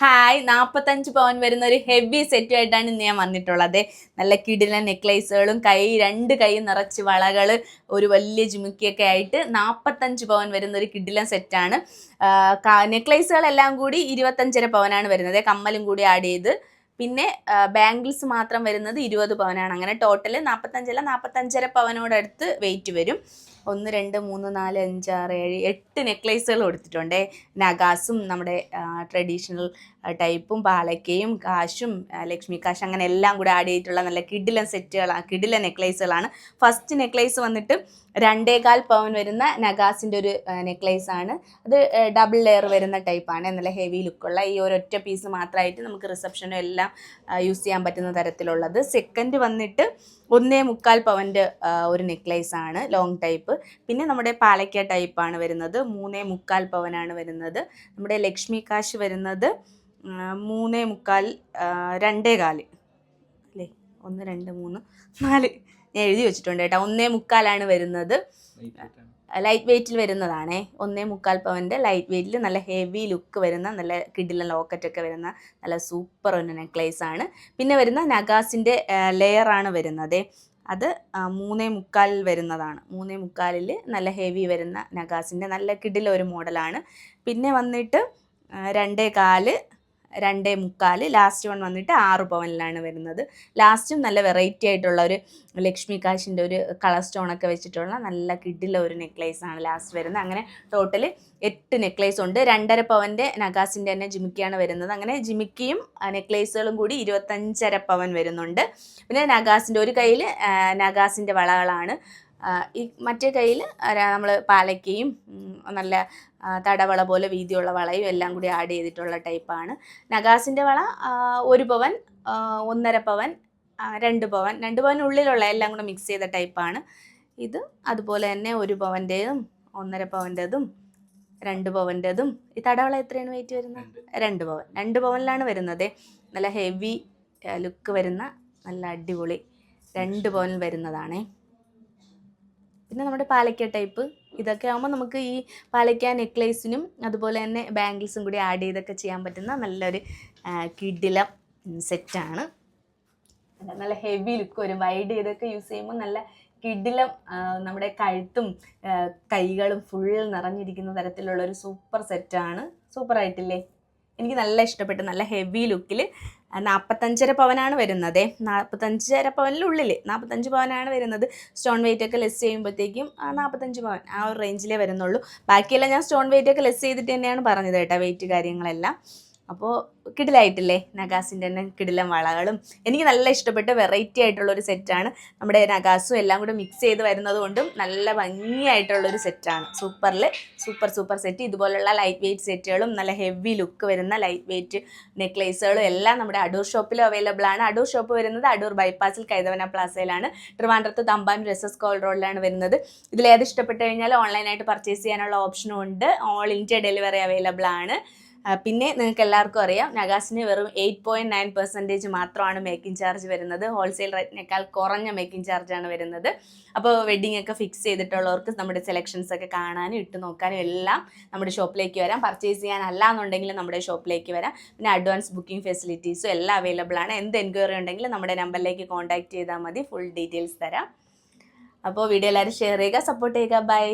Hi നാൽപ്പത്തഞ്ച് പവൻ വരുന്ന ഒരു ഹെവി സെറ്റുമായിട്ടാണ് ഇന്ന് ഞാൻ വന്നിട്ടുള്ളത്. നല്ല കിടില നെക്ലേസുകളും കൈ രണ്ട് കൈ നിറച്ച് വളകൾ ഒരു വലിയ ജുമുക്കിയൊക്കെ ആയിട്ട് നാൽപ്പത്തഞ്ച് പവൻ വരുന്ന ഒരു കിടില സെറ്റാണ് നെക്ലേസുകളെല്ലാം കൂടി ഇരുപത്തഞ്ചര പവനാണ് വരുന്നത്. കമ്മലും കൂടി ആഡ് ചെയ്ത് പിന്നെ ബാംഗിൾസ് മാത്രം വരുന്നത് ഇരുപത് പവനാണ്. അങ്ങനെ ടോട്ടൽ നാൽപ്പത്തഞ്ചല്ല നാൽപ്പത്തഞ്ചര പവനോടടുത്ത് വെയിറ്റ് വരും. ഒന്ന് രണ്ട് മൂന്ന് നാല് അഞ്ച് ആറ് ഏഴ് എട്ട് നെക്ലേസുകൾ കൊടുത്തിട്ടുണ്ട്. നഗാസും നമ്മുടെ ട്രഡീഷണൽ ടൈപ്പും പാലക്കയും കാശും ലക്ഷ്മി കാശ് അങ്ങനെ എല്ലാം കൂടെ ആഡ് ചെയ്തിട്ടുള്ള നല്ല കിഡിലൻ സെറ്റുകളാണ് കിഡിലൻ നെക്ലേസുകളാണ് ഫസ്റ്റ് നെക്ലേസ് വന്നിട്ട് രണ്ടേകാൽ പവൻ വരുന്ന നഗാസിന്റെ ഒരു നെക്ലേസ് ആണ് അത് ഡബിൾ ലെയർ വരുന്ന ടൈപ്പാണ് നല്ല ഹെവി ലുക്കുള്ള ഈ ഒരൊറ്റ പീസ് മാത്രമായിട്ട് നമുക്ക് റിസപ്ഷനും എല്ലാം യൂസ് ചെയ്യാൻ പറ്റുന്ന തരത്തിലുള്ളത്. സെക്കൻഡ് വന്നിട്ട് ഒന്നേ മുക്കാൽ പവന്റെ ഒരു നെക്ലേസ് ആണ് ലോങ് ടൈപ്പ് പിന്നെ നമ്മുടെ പാലക്ക ടൈപ്പാണ് വരുന്നത് മൂന്നേ മുക്കാൽ പവനാണ് വരുന്നത്. നമ്മുടെ ലക്ഷ്മി കാശ് വരുന്നത് മൂന്നേ മുക്കാൽ രണ്ടേ കാൽ. അല്ലേ? ഒന്ന് രണ്ട് മൂന്ന് നാല്. ഞാൻ എഴുതി വെച്ചിട്ടുണ്ട് കേട്ടോ. ഒന്നേ മുക്കാലാണ് വരുന്നത്. ലൈറ്റ് വെയ്റ്റിൽ വരുന്നതാണേ. ഒന്നേ മുക്കാൽ പവന്റെ ലൈറ്റ് വെയ്റ്റിൽ നല്ല ഹെവി ലുക്ക് വരുന്ന നല്ല കിഡിലെ ലോക്കറ്റൊക്കെ വരുന്ന നല്ല സൂപ്പർ ഒരു നെക്ലേസ് ആണ്. പിന്നെ വരുന്ന നഗാസിന്റെ ലെയറാണ് വരുന്നത്. അത് മൂന്നേ മുക്കാലിൽ വരുന്നതാണ്. മൂന്നേ മുക്കാലിൽ നല്ല ഹെവി വരുന്ന നഗാസിന്റെ നല്ല കിഡില ഒരു മോഡലാണ് പിന്നെ വന്നിട്ട് രണ്ടേ കാൽ രണ്ടേ മുക്കാൽ ലാസ്റ്റ് വൺ വന്നിട്ട് ആറ് പവനിലാണ് വരുന്നത്. ലാസ്റ്റും നല്ല വെറൈറ്റി ആയിട്ടുള്ള ഒരു ലക്ഷ്മി കാശിന്റെ ഒരു കളർ സ്റ്റോണൊക്കെ വെച്ചിട്ടുള്ള നല്ല കിഡിലുള്ള ഒരു നെക്ലേസ് ആണ് ലാസ്റ്റ് വരുന്നത്. അങ്ങനെ ടോട്ടൽ എട്ട് നെക്ലേസ് ഉണ്ട്. രണ്ടര പവന്റെ നഗാസിന്റെ തന്നെ ജിമിക്കിയാണ് വരുന്നത്. അങ്ങനെ ജിമിക്കിയും നെക്ലേസുകളും കൂടി ഇരുപത്തഞ്ചര പവൻ വരുന്നുണ്ട്. പിന്നെ നഗാസിന്റെ ഒരു കയ്യിൽ നഗാസിന്റെ വളകളാണ്. ഈ മറ്റേ കയ്യിൽ നമ്മൾ പാലക്കയും നല്ല തടവള പോലെ വീതിയുള്ള വളയും എല്ലാം കൂടി ആഡ് ചെയ്തിട്ടുള്ള ടൈപ്പാണ് നഗാസിന്റെ വള ഒരു പവൻ ഒന്നര പവൻ രണ്ട് പവൻ രണ്ട് പവനുള്ളിലുള്ള എല്ലാം കൂടെ മിക്സ് ചെയ്ത ടൈപ്പാണ് ഇത് അതുപോലെ തന്നെ ഒരു പവന്റേതും ഒന്നര പവന്റെതും രണ്ട് പവന്റെതും ഈ തടവള എത്രയാണ് വെയിറ്റ് വരുന്നത്? രണ്ട്. പവൻ. രണ്ട് പവനിലാണ് വരുന്നത്. നല്ല ഹെവി ലുക്ക് വരുന്ന നല്ല അടിപൊളി രണ്ട് പവനിൽ വരുന്നതാണേ. പിന്നെ നമ്മുടെ പാലക്ക ടൈപ്പ് ഇതൊക്കെ ആകുമ്പോൾ നമുക്ക് ഈ പാലക്ക നെക്ലേസിനും അതുപോലെ തന്നെ ബാംഗിൾസും കൂടി ആഡ് ചെയ്തൊക്കെ ചെയ്യാൻ പറ്റുന്ന നല്ലൊരു കിഡില സെറ്റാണ് നല്ല ഹെവി ലുക്ക് വരും. വൈഡ് ചെയ്തൊക്കെ യൂസ് ചെയ്യുമ്പോൾ നല്ല കിഡിലം നമ്മുടെ കഴുത്തും കൈകളും ഫുൾ നിറഞ്ഞിരിക്കുന്ന തരത്തിലുള്ള ഒരു സൂപ്പർ സെറ്റാണ് സൂപ്പർ ആയിട്ടില്ലേ? എനിക്ക് നല്ല ഇഷ്ടപ്പെട്ടു. നല്ല ഹെവി ലുക്കിൽ നാൽപ്പത്തഞ്ചര പവനാണ് വരുന്നത്. നാൽപ്പത്തഞ്ചര പവനിലുള്ളിൽ നാൽപ്പത്തഞ്ച് പവനാണ് വരുന്നത്. സ്റ്റോൺ വെയിറ്റ് ഒക്കെ ലെസ് ചെയ്യുമ്പോഴത്തേക്കും നാൽപ്പത്തഞ്ച് പവൻ ആ ഒരു റേഞ്ചിലേ വരുന്നുള്ളൂ. ബാക്കിയെല്ലാം ഞാൻ സ്റ്റോൺ വെയിറ്റ് ഒക്കെ ലെസ് ചെയ്തിട്ട് തന്നെയാണ് പറഞ്ഞത് കേട്ടോ വെയിറ്റ് കാര്യങ്ങളെല്ലാം. അപ്പോൾ കിടിലായിട്ടില്ലേ? നഗാസിന്റെ തന്നെ കിടിലൻ വളകളും. എനിക്ക് നല്ല ഇഷ്ടപ്പെട്ട വെറൈറ്റി ആയിട്ടുള്ളൊരു സെറ്റാണ് നമ്മുടെ നഗാസും എല്ലാം കൂടെ മിക്സ് ചെയ്ത് വരുന്നത് കൊണ്ടും നല്ല ഭംഗിയായിട്ടുള്ളൊരു സെറ്റാണ് സൂപ്പറിൽ സൂപ്പർ സൂപ്പർ സെറ്റ് ഇതുപോലുള്ള ലൈറ്റ് വെയിറ്റ് സെറ്റുകളും നല്ല ഹെവി ലുക്ക് വരുന്ന ലൈറ്റ് വെയിറ്റ് നെക്ലേസുകളും എല്ലാം നമ്മുടെ അടൂർ ഷോപ്പിൽ അവൈലബിൾ ആണ്. അടൂർ ഷോപ്പ് വരുന്നത് അടൂർ ബൈപ്പാസിൽ കൈതവന പ്ലാസയിലാണ് ട്രിവാൻഡ്രത്ത് തമ്പാൻ രസസ് കോൾ റോഡിലാണ് വരുന്നത്. ഇതിലേത് ഇഷ്ടപ്പെട്ട് കഴിഞ്ഞാൽ ഓൺലൈനായിട്ട് പർച്ചേസ് ചെയ്യാനുള്ള ഓപ്ഷനും ഉണ്ട്. ഓൾ ഇന്ത്യ ഡെലിവറി അവൈലബിൾ ആണ്. പിന്നെ നിങ്ങൾക്ക് എല്ലാവർക്കും അറിയാം നഗാസിന് വെറും എയ്റ്റ് പോയിന്റ് നയൻ പെർസെന്റേജ് മാത്രമാണ് മേക്കിംഗ് ചാർജ് വരുന്നത്. ഹോൾസെയിൽ റേറ്റിനേക്കാൾ കുറഞ്ഞ മേക്കിംഗ് ചാർജാണ് വരുന്നത്. അപ്പോൾ വെഡ്ഡിംഗ് ഒക്കെ ഫിക്സ് ചെയ്തിട്ടുള്ളവർക്ക് നമ്മുടെ സെലക്ഷൻസ് ഒക്കെ കാണാനും ഇട്ട് നോക്കാനും എല്ലാം നമ്മുടെ ഷോപ്പിലേക്ക് വരാം. പർച്ചേസ് ചെയ്യാനല്ല എന്നുണ്ടെങ്കിൽ നമ്മുടെ ഷോപ്പിലേക്ക് വരാം. പിന്നെ അഡ്വാൻസ് ബുക്കിംഗ് ഫെസിലിറ്റീസും എല്ലാം അവൈലബിൾ ആണ്. എന്ത് എൻക്വയറി ഉണ്ടെങ്കിലും നമ്മുടെ നമ്പറിലേക്ക് കോൺടാക്ട് ചെയ്താൽ മതി. ഫുൾ ഡീറ്റെയിൽസ് തരാം. അപ്പോൾ വീഡിയോ എല്ലാവരും ഷെയർ ചെയ്യുക സപ്പോർട്ട് ചെയ്യുക. ബൈ